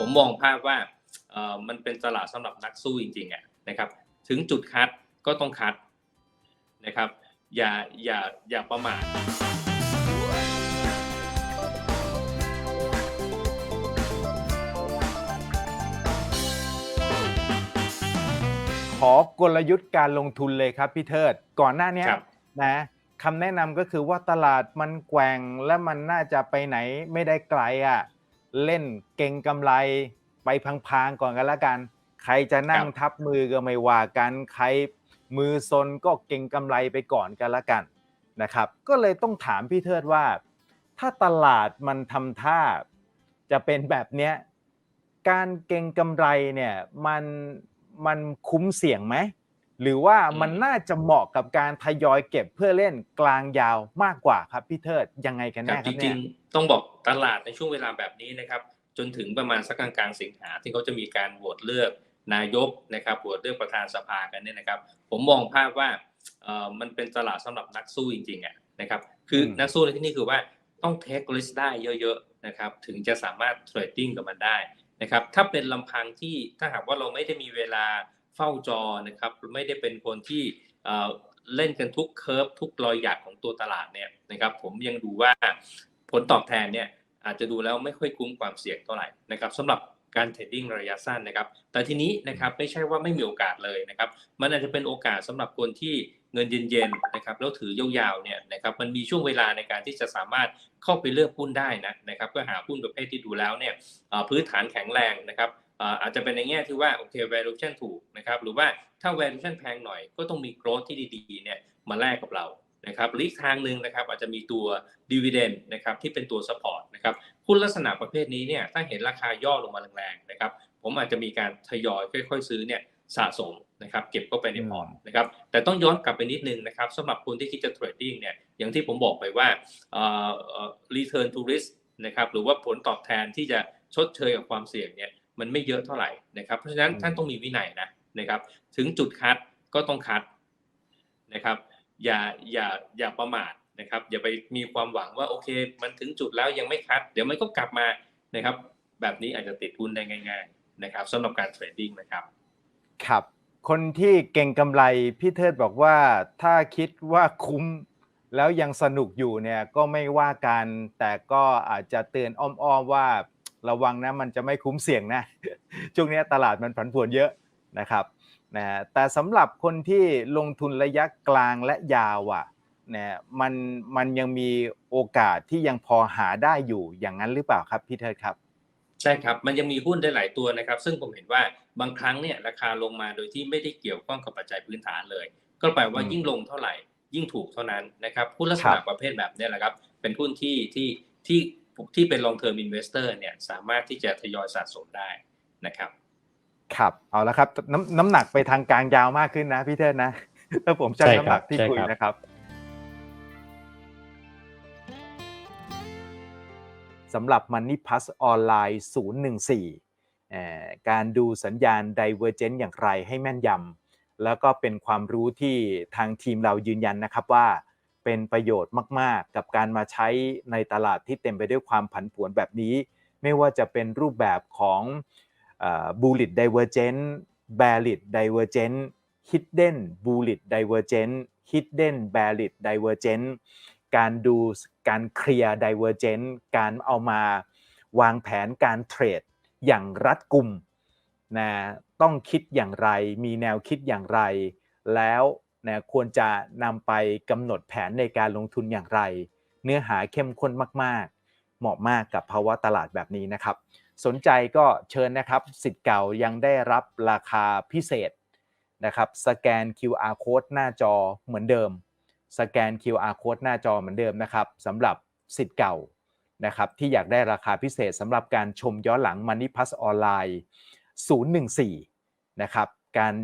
ผมมองภาพว่าเอ่อมันเป็นตลาดสำหรับนักสู้จริงๆอะนะครับ ถึงจุดคัดก็ต้องคัดนะครับ อย่าอย่าอย่าประมาทขอกลยุทธ์การลงทุนเลยครับพี่เทิดก่อนหน้าเนี้ยครับนะคำแนะนำก็คือว่าตลาดมันแกว่งและมันน่าจะไปไหนไม่ได้ไกลอะ เล่นเก่งกำไรไปพังๆก่อนกันละกัน ใครจะนั่งทับมือก็ไม่ว่ากัน ใครมือซนก็เก่งกำไรไปก่อนกันละกันนะครับ ก็เลยต้องถามพี่เทิดว่า ถ้าตลาดมันทำท่าจะเป็นแบบเนี้ยการเก่งกำไรเนี่ยมันมันคุ้มเสี่ยงไหม หรือว่ามันน่าจะเหมาะกับการทยอยเก็บเพื่อเล่นกลางยาวมากกว่าครับพี่เทิดยังไงกันครัแน่บคจรับริเนี่งยๆต้องบอกตลาดในช่วงเวลาแบบนี้นะครับ จนถึงประมาณสักกลางๆสิงหาที่เขาจะมีการโหวตเลือกนายกนะครับโหวตเลือกประธานสภากันเนี่ยนะครับ ผมมองภาพว่าเอ่อมันเป็นตลาดสำหรับนักสู้จริงๆอะนะครับ คือมนักสู้ในที่นี่คือว่าต้องเทคลิสได้เยอะๆนะครับ ถึงจะสามารถเทรดดิ้งกับมันได้นะครับ ถ้าเป็นลำพังที่ถ้าหากว่าเราไม่ได้มีเวลา เฝ้าจอนะครับไม่ได้เป็นคนที่เล่นกันทุกเคอร์ฟทุกรอยหยักของตัวตลาดเนี่ยนะครับผมยังดูว่าผลตอบแทนเนี่ยอาจจะดูแล้วไม่ค่อยคุ้มความเสี่ยงเท่าไหร่นะครับสำหรับ การเทรดดิ้งระยะสั้นนะครับ แต่ทีนี้นะครับไม่ใช่ว่าไม่มีโอกาสเลยนะครับ มันอาจจะเป็นโอกาสสำหรับคนที่เงินเย็นๆนะครับแล้วถือยาวๆเนี่ยนะครับมันมีช่วงเวลาในการที่จะสามารถเข้าไปเลือกหุ้นได้นะนะครับก็หาหุ้นประเภทที่ดูแล้วเนี่ยพื้นฐานแข็งแรงนะครับเอ่ออาจจะเป็นในแง่ที่ว่าโอเค valuation ถูกนะครับหรือว่าถ้า valuation แพงหน่อยก็ต้องมี growth ที่ดีๆเนี่ยมาแลกกับเรา นะครับหรืออีกทางหนึ่งนะครับอาจจะมีตัว dividend นะครับที่เป็นตัว support นะครับหุ้นลักษณะประเภทนี้เนี่ยถ้าเห็นราคาย่อลงมาแรงๆนะครับผมอาจจะมีการทยอยค่อย ๆ ซื้อเนี่ยสะสมนะครับเก็บเข้าไปในพอร์ตนะครับแต่ต้องย้อนกลับไปนิดนึงนะครับสำหรับคนที่คิดจะเทรดดิ้งเนี่ยอย่างที่ผมบอกไปว่าเอ่อเอ่อ return to risk นะครับหรือว่าผลตอบแทนที่จะชดเชยกับความเสี่ยงเนี่ยมันไม่เยอะเท่าไหร่นะครับเพราะฉะนั้นอืมท่านต้องมีวินัยนะนะครับถึงจุดคัดก็ต้องคัดนะครับ อย่าอย่าอย่าประมาทนะครับ อย่าไปมีความหวังว่าโอเค มันถึงจุดแล้วยังไม่คัด เดี๋ยวมันก็กลับมานะครับ แบบนี้อาจจะติดหุ้นได้ง่าย ๆ นะครับสำหรับการเทรดดิ้งนะครับ ครับ คนที่เก่งกำไรพี่เทิดบอกว่าถ้าคิดว่าคุ้มแล้วยังสนุกอยู่เนี่ยก็ไม่ว่ากัน แต่ก็อาจจะเตือนอ้อมๆว่าระวังนะมันจะไม่คุ้มเสี่ยงนะช่วงนี้ตลาดมันผันผวนเยอะนะครับ นะแต่สำหรับคนที่ลงทุนระยะกลางและยาวอะเนี่ยมันมันยังมีโอกาสที่ยังพอหาได้อยู่อย่างนั้นหรือเปล่าครับพี่เทิดครับ ใช่ครับมันยังมีหุ้นได้หลายตัวนะครับ ซึ่งผมเห็นว่าบางครั้งเนี่ยราคาลงมาโดยที่ไม่ได้เกี่ยวข้องกับปัจจัยพื้นฐานเลย ก็แปลว่าอืมยิ่งลงเท่าไหร่ ยิ่งถูกเท่านั้นนะครับหุ้นลักษณะครับประเภทแบบเนี้แหละครับ เป็นหุ้นที่ที่ที่ที่เป็น long term investor เนี่ยสามารถที่จะทยอยสะสมได้นะครับ ครับ เอาละครับน้ำน้ำหนักไปทางกลางยาวมากขึ้นนะพี่เทิดนะถ้าผมชั่งใช่น้ำคหรันับกที่ใช่คุยครับนะครับ สำหรับ Money Plus ออนไลน์014เอ่อการดูสัญญาณ Divergent อย่างไรให้แม่นยำแล้วก็เป็นความรู้ที่ทางทีมเรายืนยันนะครับว่าเป็นประโยชน์มาก ๆ กับการมาใช้ในตลาดที่เต็มไปด้วยความผันผวนแบบนี้ ไม่ว่าจะเป็นรูปแบบของ เอ่อ bullish divergent bearish divergent hidden bullish divergent hidden bearish divergent การดูการเคลียร์ divergent การเอามาวางแผนการเทรดอย่างรัดกุมนะต้องคิดอย่างไร มีแนวคิดอย่างไร แล้วนะควรจะนำไปกำหนดแผนในการลงทุนอย่างไร เนื้อหาเข้มข้นมาก ๆ เหมาะมากกับภาวะตลาดแบบนี้นะครับ สนใจก็เชิญนะครับสิทธิ์เก่ายังได้รับราคาพิเศษนะครับสแกน QR code หน้าจอเหมือนเดิม สแกน QR code หน้าจอเหมือนเดิมนะครับสำหรับสิทธิ์เก่านะครับที่อยากได้ราคาพิเศษสำหรับการชมย้อนหลัง Money Plus ออนไลน์014นะครับการ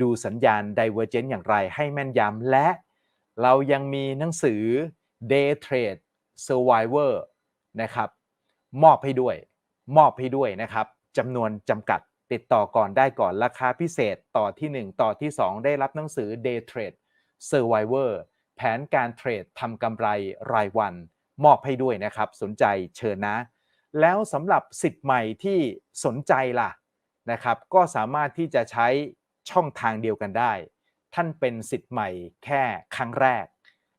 ดูสัญญาณ Divergent อย่างไรให้แม่นยำและเรายังมีหนังสือ Day Trade Survivor นะครับมอบให้ด้วย มอบให้ด้วยนะครับจำนวนจำกัดติดต่อก่อนได้ก่อนราคาพิเศษต่อที่ 1 ต่อที่ 2 ได้รับหนังสือ Day Trade Survivor แผนการเทรดทำกำไรรายวัน มอบให้ด้วยนะครับ สนใจเชิญนะ แล้วสำหรับสิทธิ์ใหม่ที่สนใจล่ะนะครับ ก็สามารถที่จะใช้ช่องทางเดียวกันได้ ท่านเป็นสิทธิ์ใหม่แค่ครั้งแรก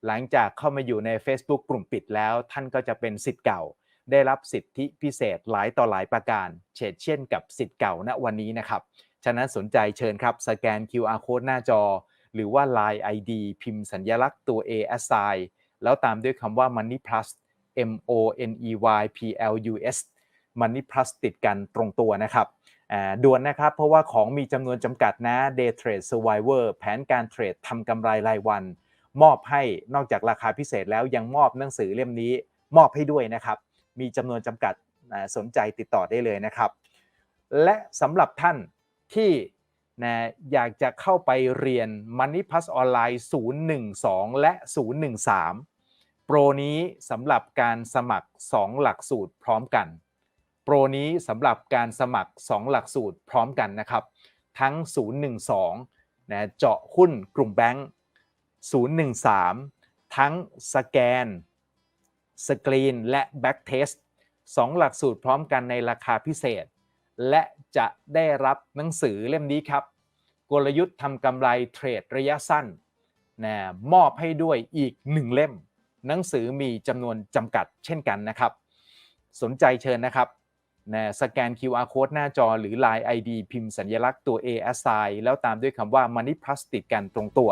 หลังจากเข้ามาอยู่ใน Facebook กลุ่มปิดแล้ว ท่านก็จะเป็นสิทธิ์เก่า ได้รับสิทธิพิเศษหลายต่อหลายประการเช่นเช่นกับสิทธิ์เก่าณวันนี้นะครับ ฉะนั้นสนใจเชิญครับ สแกน QR code หน้าจอ หรือว่า Line ID พิมพ์สัญลักษณ์ตัว A assign แล้วตามด้วยคำว่า Money Plus M O N E Y P L U S Money Plus ติดกันตรงตัวนะครับอ่าด่วนนะครับ เพราะว่าของมีจำนวนจำกัดนะ Day Trade Survivor แผนการเทรดทำกำไรรายวัน มอบให้นอกจากราคาพิเศษแล้วยังมอบหนังสือเล่มนี้ มอบให้ด้วยนะครับ มีจำนวนจำกัดสนใจติดต่อได้เลยนะครับ และสำหรับท่านที่นะอยากจะเข้าไปเรียน Money Plus ออนไลน์012 และ 013 โปรนี้สำหรับการสมัคร 2 หลักสูตรพร้อมกัน โปรนี้สำหรับการสมัคร 2 หลักสูตรพร้อมกันนะครับ ทั้ง 012นะเจาะหุ้นกลุ่มแบงก์013 ทั้งสแกน สกรีนและแบ็กเทสสองหลักสูตรพร้อมกันในราคาพิเศษ และจะได้รับหนังสือเล่มนี้ครับ กลยุทธ์ทำกำไรเทรดระยะสั้นนะมอบให้ด้วยอีกหนึ่งเล่ม หนังสือมีจำนวนจำกัดเช่นกันนะครับ สนใจเชิญนะครับนะสแกน QR code หน้าจอหรือ Line ID พิมพ์สัญลักษณ์ตัว A s i แล้วตามด้วยคำว่า Money Plus ติดกันตรงตัว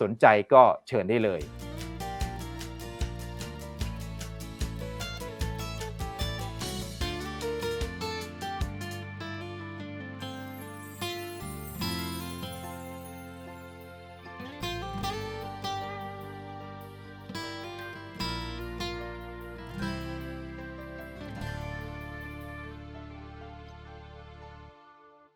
สนใจก็เชิญได้เลย